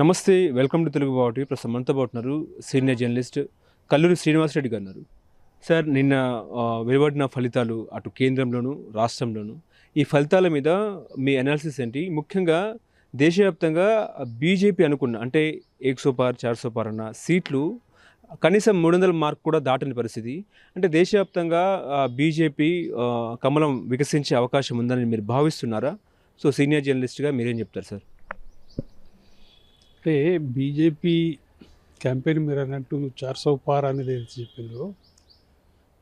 నమస్తే welcome to Telugu బావటి. ప్రస్తుతం మనతో పాటున్నారు సీనియర్ జర్నలిస్ట్ కల్లూరి శ్రీనివాసరెడ్డి గారు ఉన్నారు. సార్ నిన్న వెలువడిన ఫలితాలు అటు కేంద్రంలోను రాష్ట్రంలోను ఈ ఫలితాల మీద మీ అనాలిసిస్ ఏంటి? ముఖ్యంగా దేశవ్యాప్తంగా బీజేపీ అనుకున్న అంటే ఏక్సో పార్ చార్సో పార్ అన్న సీట్లు కనీసం మూడు వందల మార్క్ కూడా దాటని పరిస్థితి. అంటే దేశవ్యాప్తంగా బీజేపీ కమలం వికసించే అవకాశం ఉందని మీరు భావిస్తున్నారా? సో సీనియర్ జర్నలిస్ట్గా మీరేం చెప్తారు సార్? అంటే బీజేపీ క్యాంపెయిన్ మీరు అన్నట్టు చార్ సౌ పార్ అనేది చెప్పిందో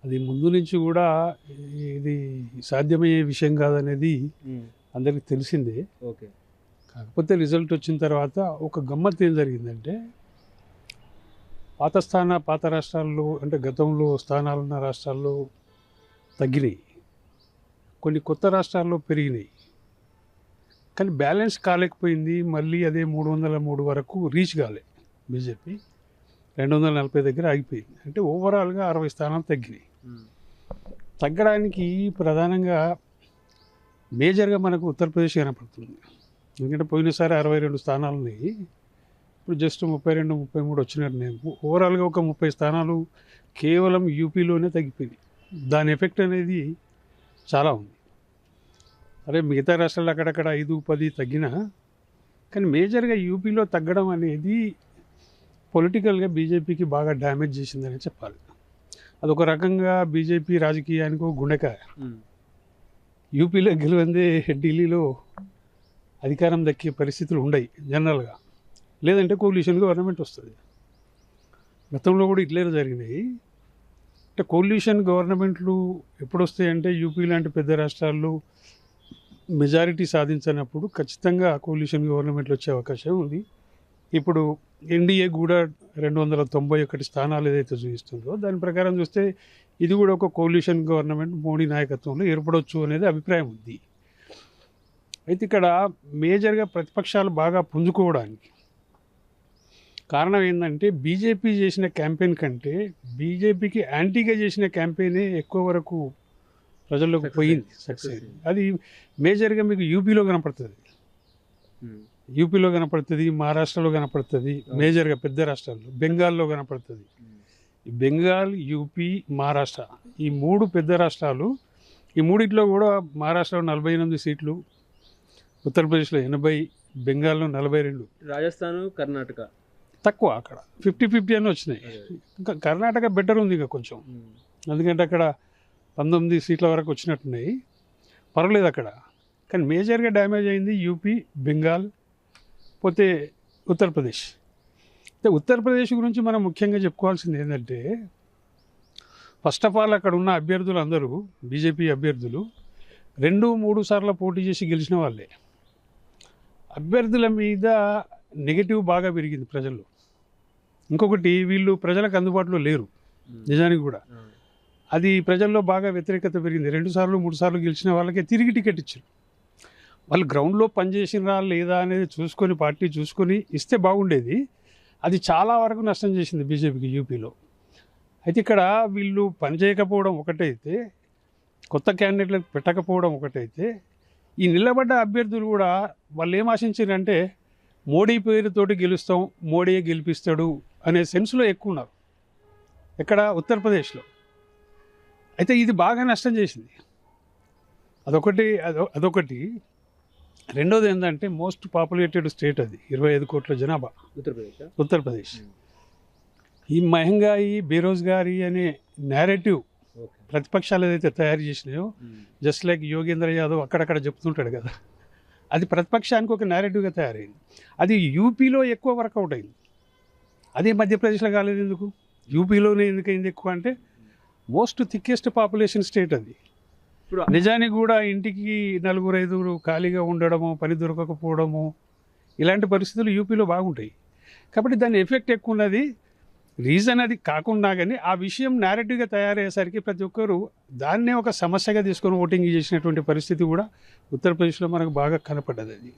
అది ముందు నుంచి కూడా ఇది సాధ్యమయ్యే విషయం కాదనేది అందరికీ తెలిసిందే. ఓకే. కాకపోతే రిజల్ట్ వచ్చిన తర్వాత ఒక గమ్మత్ ఏం జరిగిందంటే పాత స్థాన పాత రాష్ట్రాల్లో అంటే గతంలో స్థానాలు ఉన్న రాష్ట్రాల్లో తగ్గినాయి. కొన్ని కొత్త రాష్ట్రాల్లో పెరిగినాయి. కానీ బ్యాలెన్స్ కాలేకపోయింది. మళ్ళీ అదే మూడు వందల మూడు వరకు రీచ్ కాలే బీజేపీ. రెండు వందల నలభై దగ్గర ఆగిపోయింది. అంటే ఓవరాల్గా అరవై స్థానాలు తగ్గినాయి. తగ్గడానికి ప్రధానంగా మేజర్గా మనకు ఉత్తరప్రదేశ్ కనపడుతుంది. ఎందుకంటే పోయినసారి అరవై రెండు స్థానాలు ఉన్నాయి. ఇప్పుడు జస్ట్ ముప్పై రెండు ముప్పై మూడు వచ్చినట్టు నేను. ఓవరాల్గా ఒక ముప్పై స్థానాలు కేవలం యూపీలోనే తగ్గిపోయింది దాని ఎఫెక్ట్ అనేది చాలా ఉంది. అరే మిగతా రాష్ట్రాలు అక్కడక్కడ ఐదు పది తగ్గినా కానీ మేజర్గా యూపీలో తగ్గడం అనేది పొలిటికల్గా బీజేపీకి బాగా డ్యామేజ్ చేసిందని చెప్పాలి. అదొక రకంగా బీజేపీ రాజకీయానికి ఒక గుండెకాయ యూపీలో గెలువందే ఢిల్లీలో అధికారం దక్కే పరిస్థితులు ఉండయి జనరల్గా. లేదంటే కోalition గవర్నమెంట్ వస్తుంది. గతంలో కూడా ఇట్లే జరిగినాయి. అంటే కోalition గవర్నమెంట్లు ఎప్పుడు వస్తాయంటే యూపీ లాంటి పెద్ద రాష్ట్రాల్లో మెజారిటీ సాధించినప్పుడు ఖచ్చితంగా కోalition గవర్నమెంట్లు వచ్చే అవకాశం ఉంది. ఇప్పుడు ఎన్డీఏ కూడా రెండు వందల తొంభై ఒకటి స్థానాలు ఏదైతే చూపిస్తుందో దాని ప్రకారం చూస్తే ఇది కూడా ఒక కోalition గవర్నమెంట్ మోడీ నాయకత్వంలో ఏర్పడవచ్చు అనేది అభిప్రాయం ఉంది. అయితే ఇక్కడ మేజర్గా ప్రతిపక్షాలు బాగా పుంజుకోవడానికి కారణం ఏంటంటే బీజేపీ చేసిన క్యాంపెయిన్ కంటే బీజేపీకి యాంటీగా చేసిన క్యాంపెయినే ఎక్కువ వరకు ప్రజల్లోకి పోయింది. సక్సెస్ అది మేజర్గా మీకు యూపీలో కనపడుతుంది. యూపీలో కనపడుతుంది మహారాష్ట్రలో కనపడుతుంది మేజర్గా పెద్ద రాష్ట్రాల్లో బెంగాల్లో కనపడుతుంది. బెంగాల్ యూపీ మహారాష్ట్ర ఈ మూడు పెద్ద రాష్ట్రాలు ఈ మూడిట్లో కూడా మహారాష్ట్రలో నలభై ఎనిమిది సీట్లు ఉత్తరప్రదేశ్లో ఎనభై బెంగాల్లో నలభై రెండు. రాజస్థాన్ కర్ణాటక? తక్కువ అక్కడ. ఫిఫ్టీ ఫిఫ్టీ అని వచ్చినాయి. ఇంకా కర్ణాటక బెటర్ ఉంది ఇక కొంచెం. ఎందుకంటే అక్కడ పంతొమ్మిది సీట్ల వరకు వచ్చినట్టున్నాయి. పర్వాలేదు అక్కడ. కానీ మేజర్గా డ్యామేజ్ అయింది యూపీ బెంగాల్ పోతే ఉత్తరప్రదేశ్. అయితే ఉత్తరప్రదేశ్ గురించి మనం ముఖ్యంగా చెప్పుకోవాల్సింది ఏంటంటే ఫస్ట్ ఆఫ్ ఆల్ అక్కడ ఉన్న అభ్యర్థులు అందరూ బీజేపీ అభ్యర్థులు రెండు మూడు సార్లు పోటీ చేసి గెలిచిన వాళ్ళే. అభ్యర్థుల మీద నెగిటివ్ బాగా పెరిగింది ప్రజల్లో. ఇంకొకటి వీళ్ళు ప్రజలకు అందుబాటులో లేరు. నిజానికి కూడా. అది ప్రజల్లో బాగా వ్యతిరేకత పెరిగింది. రెండు సార్లు మూడు సార్లు గెలిచిన వాళ్ళకే తిరిగి టికెట్ ఇచ్చారు. వాళ్ళు గ్రౌండ్లో పనిచేసినా లేదా అనేది చూసుకొని పార్టీ చూసుకొని ఇస్తే బాగుండేది. అది చాలా వరకు నష్టం చేసింది బీజేపీకి యూపీలో. అయితే ఇక్కడ వీళ్ళు పని చేయకపోవడం ఒకటైతే కొత్త క్యాండిడేట్లకు పెట్టకపోవడం ఒకటైతే ఈ నిలబడ్డ అభ్యర్థులు కూడా వాళ్ళు ఏం ఆశించారంటే మోడీ పేరుతోటి గెలుస్తాం మోడీయే గెలిపిస్తాడు అనే సెన్స్లో ఎక్కువ ఉన్నారు. ఎక్కడ? ఉత్తరప్రదేశ్లో. అయితే ఇది బాగా నష్టం చేసింది. అదొకటి అదొ అదొకటి. రెండోది ఏంటంటే మోస్ట్ పాపులేటెడ్ స్టేట్ అది ఇరవై ఐదు కోట్ల జనాభా. ఉత్తరప్రదేశ్? ఉత్తరప్రదేశ్. ఈ మహంగాయి బేరోజ్గారీ అనే నేరేటివ్ ప్రతిపక్షాలు ఏదైతే తయారు చేసినాయో జస్ట్ లైక్ యోగేంద్ర యాదవ్ అక్కడక్కడ చెప్తుంటాడు కదా. అది ప్రతిపక్షానికి ఒక నేరేటివ్గా తయారైంది. అది యూపీలో ఎక్కువ వర్కౌట్ అయింది. అదే మధ్యప్రదేశ్లో కాలేదు ఎందుకు? యూపీలోనే ఎందుకైంది ఎక్కువ అంటే మోస్ట్ థిక్కెస్ట్ పాపులేషన్ స్టేట్ అది. ఇప్పుడు నిజానికి కూడా ఇంటికి నలుగురు ఐదుగురు ఖాళీగా ఉండడము పని దొరకకపోవడము ఇలాంటి పరిస్థితులు యూపీలో బాగుంటాయి. కాబట్టి దాని ఎఫెక్ట్ ఎక్కువ ఉన్నది. రీజన్ అది కాకుండా కానీ ఆ విషయం నేరేటివ్గా తయారయ్యేసరికి ప్రతి ఒక్కరు దాన్నే ఒక సమస్యగా తీసుకొని ఓటింగ్ చేసినటువంటి పరిస్థితి కూడా ఉత్తరప్రదేశ్లో మనకు బాగా కనపడ్డది అది.